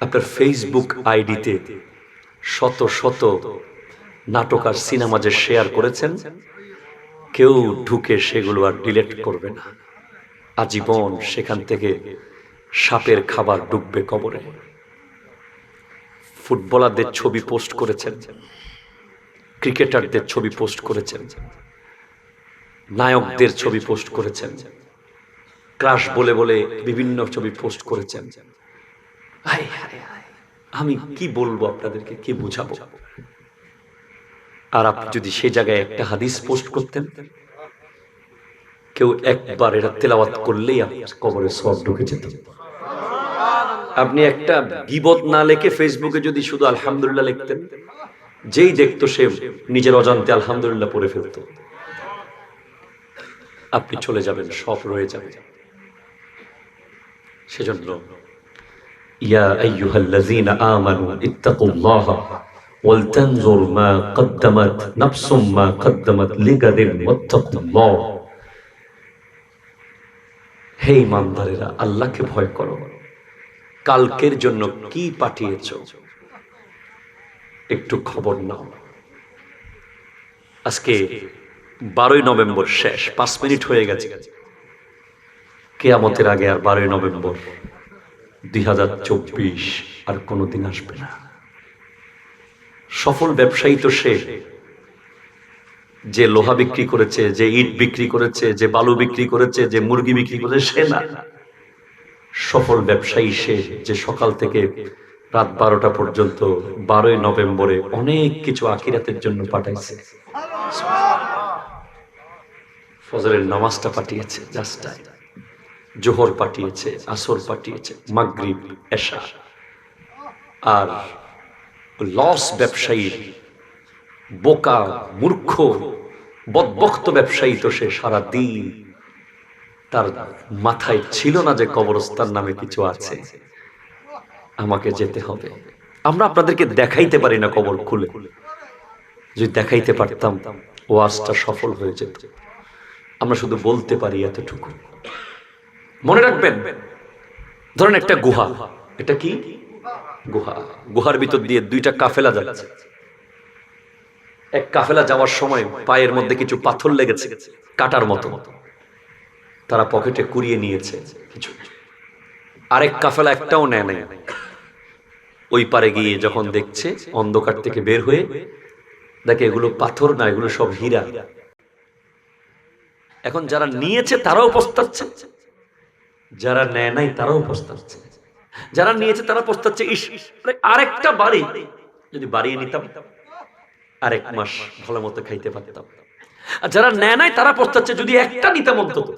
আপনার ফেসবুক আইডিতে শত শত নাটক আর সিনেমা যে শেয়ার করেছেন, কেউ ঢুকে সেগুলো আর ডিলেট করবে না। আজীবন সেখান থেকে সাপের খাবার ডুববে কবরে। ফুটবলারদের ছবি পোস্ট করেছেন, ক্রিকেটারদের ছবি পোস্ট করেছেন, নায়কদের ছবি পোস্ট করেছেন ক্রাশ বলে বলে বিভিন্ন ছবি পোস্ট করেছেন। আমি কি বলব আপনাদেরকে? কি বুঝাবো? আর আপনি যদি সে জায়গায় একটা হাদিস পোস্ট করতেন, কেউ একবার এটা তেলাওয়াত করলেই আপনার কবরে সব ঢুকে যেত। আপনি একটা গিবত না লেখে ফেসবুকে যদি শুধু আলহামদুলিল্লাহ লিখতেন, যেই দেখতো সে নিজের অজান্তে আলহামদুলিল্লাহ পড়ে ফেলতো। আপনি চলে যাবেন, সব রয়ে যাবে। সেজন্য ইয়া আইয়ুহাল্লাযীনা আমানু ইত্তাকুল্লাহা ওয়ালতানজুর মা কদ্দামাত নাফসুম মা কদ্দামাত লিগাদিন ওয়াত্তাকুল্লাহ। হে ইমানদারেরা, আল্লাহকে ভয় করো। কালকের জন্য কি পাঠিয়েছ? একটু খবর নাও। আজকে বারোই নভেম্বর শেষ, পাঁচ মিনিট হয়ে গেছে। কেয়ামতের আগে আর বারোই নভেম্বর। দুই হাজার চব্বিশ আর কোনোদিন আসবে না। সফল ব্যবসায়ী তো সে। যে লোহা বিক্রি করেছে, যে ইট বিক্রি করেছে, যে বালু বিক্রি করেছে, যে মুরগি বিক্রি করেছে, সে না। সফল ব্যবসায়ী সে যে সকাল থেকে রাত বারোটা পর্যন্ত বারোই নভেম্বরে অনেক কিছু আখিরাতের জন্য পাঠাইছে। ফজরের নামাজটা পাঠিয়েছে জাস্টায় জোহর পাঠিয়েছে, আসর পাঠিয়েছে, মাগরিব, এশা। আর লস ব্যবসায়ী বোকা, মূর্খ বদবক্ত ব্যবসায়ী তো সে সারা দিন তার মাথায় ছিল না যে কবরস্থান নামে কিছু আছে। আমাকে যেতে হবে। আমরা আপনাদেরকে দেখাইতে পারি না কবর খুলে। যদি দেখাইতে পারতাম, ওয়াজটা সফল হয়ে যেত। আমরা শুধু বলতে পারি এতটুকু। মনে রাখবেন ধরেন একটা গুহা। এটা কি? গুহা। গুহার ভিতর দিয়ে দুইটা কাফেলা যাচ্ছে। এক কাফেলা যাওয়ার সময় পায়ের মধ্যে কিছু পাথর লেগেছে কাটার মতো। তারা পকেটে কুড়িয়ে নিয়েছে কিছু। আরেক কাফেলা একটাও নেয় নাই। ওই পারে গিয়ে যখন দেখছে অন্ধকার থেকে বের হয়ে দেখে এগুলো পাথর না এগুলো সব হীরা। এখন যারা নিয়েছে তারাও পস্তাচ্ছে যারা নেয় নাই তারাও পস্তাচ্ছে যারা নিয়েছে তারা পস্তাচ্ছে ইস আরেকটা বাড়ি। যদি বাড়িয়ে নিতাম, আরেক মাস ভালো মতো খাইতে পারতাম। আর যারা নেয় নাই তারা পস্তাচ্ছে যদি একটা নিতাম অন্তত।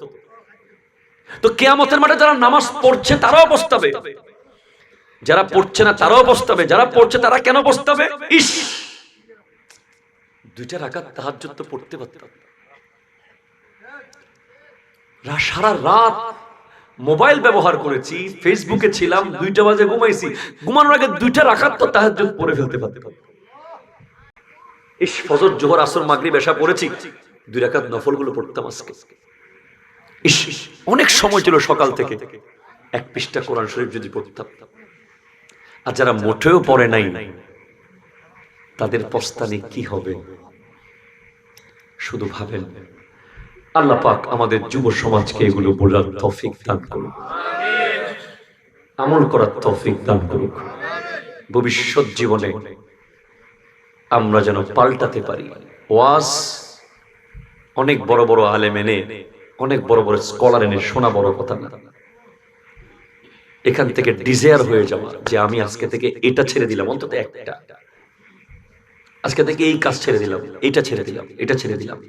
তো কেয়ামতের মাঠে যারা নামাজ পড়ছে তারাও পস্তাবে যারা পড়ছে না তারাও পস্তাবে যারা পড়ছে তারা কেন পস্তাবে ইস! দুইটা রাখাত তাহাজ্জুদ তো পড়তে পারতাম। সারা রাত মোবাইল ব্যবহার করেছি ফেসবুকে ছিলাম, দুইটা বাজে ঘুমাইছি। ঘুমানোর আগে দুইটা রাখাত তো তাহাজ্জুদ পড়ে ফেলতে পারতাম। ইস, ফজর, জোহর, আসর, মাগরিব এসা পড়েছি। দুই রাকাত নফলগুলো পড়তাম আজকে। ইস, অনেক সময় ছিল সকাল থেকে। এক পৃষ্ঠা কোরআন শরীফ যদি পড়তাম। আর যারা মোটেও পড়ে নাই, তাদের পস্তানি কি হবে? শুধু ভাবেন। আল্লাহ পাক আমাদের যুব সমাজকে এগুলো বোঝার তৌফিক দান করুক। আমল করার তৌফিক দান করুক। ভবিষ্যৎ জীবনে আমরা যেন পাল্টাতে পারি। ওয়াজ অনেক বড় বড় আলেম এনে, অনেক বড় বড় স্কলার এনে শোনা বড় কথা না। এখান থেকে ডিজায়ার হয়ে যাওয়া যে আমি আজকে থেকে এটা ছেড়ে দিলাম, অন্তত একটা। আজকে থেকে এই কাজ ছেড়ে দিলাম, এটা ছেড়ে দিলাম, এটা ছেড়ে দিলাম।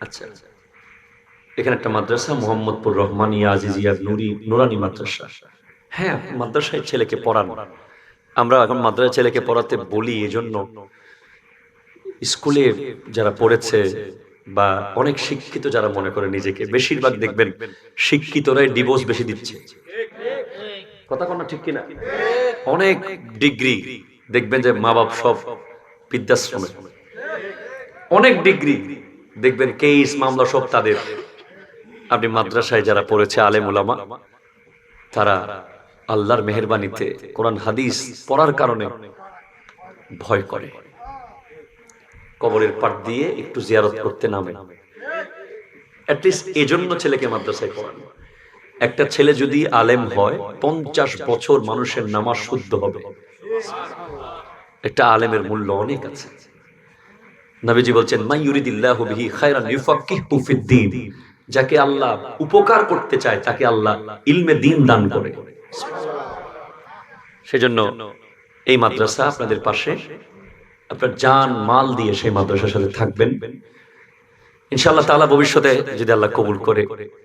আচ্ছা। এখানে একটা মাদ্রাসা, মোহাম্মদপুর রহমানিয়া আজিজিয়া নুরি, নুরানি মাদ্রাসা। হ্যাঁ মাদ্রাসায় ছেলেকে পড়ানো। আমরা এখন মাদ্রাসায় ছেলেকে পড়াতে বলি এজন্য স্কুলে যারা পড়েছে বা অনেক শিক্ষিত যারা মনে করে নিজেকে, বেশিরভাগ দেখবেন শিক্ষিতরাই ডিভোর্স বেশি দিচ্ছে। কথা কোনো ঠিক কিনা? অনেক ডিগ্রি দেখবেন যে মা বাপ সব বৃদ্ধাশ্রমে। অনেক ডিগ্রি দেখবেন কেস মামলা সব তাদের। আপনি মাদ্রাসায় যারা পড়েছে আলেম উলামা, তারা আল্লাহর মেহরবানিতে কোরআন, হাদিস পড়ার কারণে ভয় করে। কবরের পাট দিয়ে একটু জিয়ারত করতে নামে। এজন্য ছেলেকে মাদ্রাসায় পড়ানো। একটা ছেলে যদি আলেম হয়, পঞ্চাশ বছর মানুষের নামাজ শুদ্ধ হবে। একটা আলেমের মূল্য অনেক আছে। নবীজি বলছেন মাইয়ুরিদিল্লাহু বিহি খায়রান ইউফাক্কিহু ফিদ্দীন যাকে আল্লাহ উপকার করতে চায়, তাকে আল্লাহ ইলমে দিন দান করে। সেজন্য এই মাদ্রাসা আপনাদের পাশে, আপনার জান, মাল দিয়ে সেই মাদ্রাসার সাথে থাকবেন। ইনশাআল্লাহ তাআলা ভবিষ্যতে যদি আল্লাহ কবুল করে।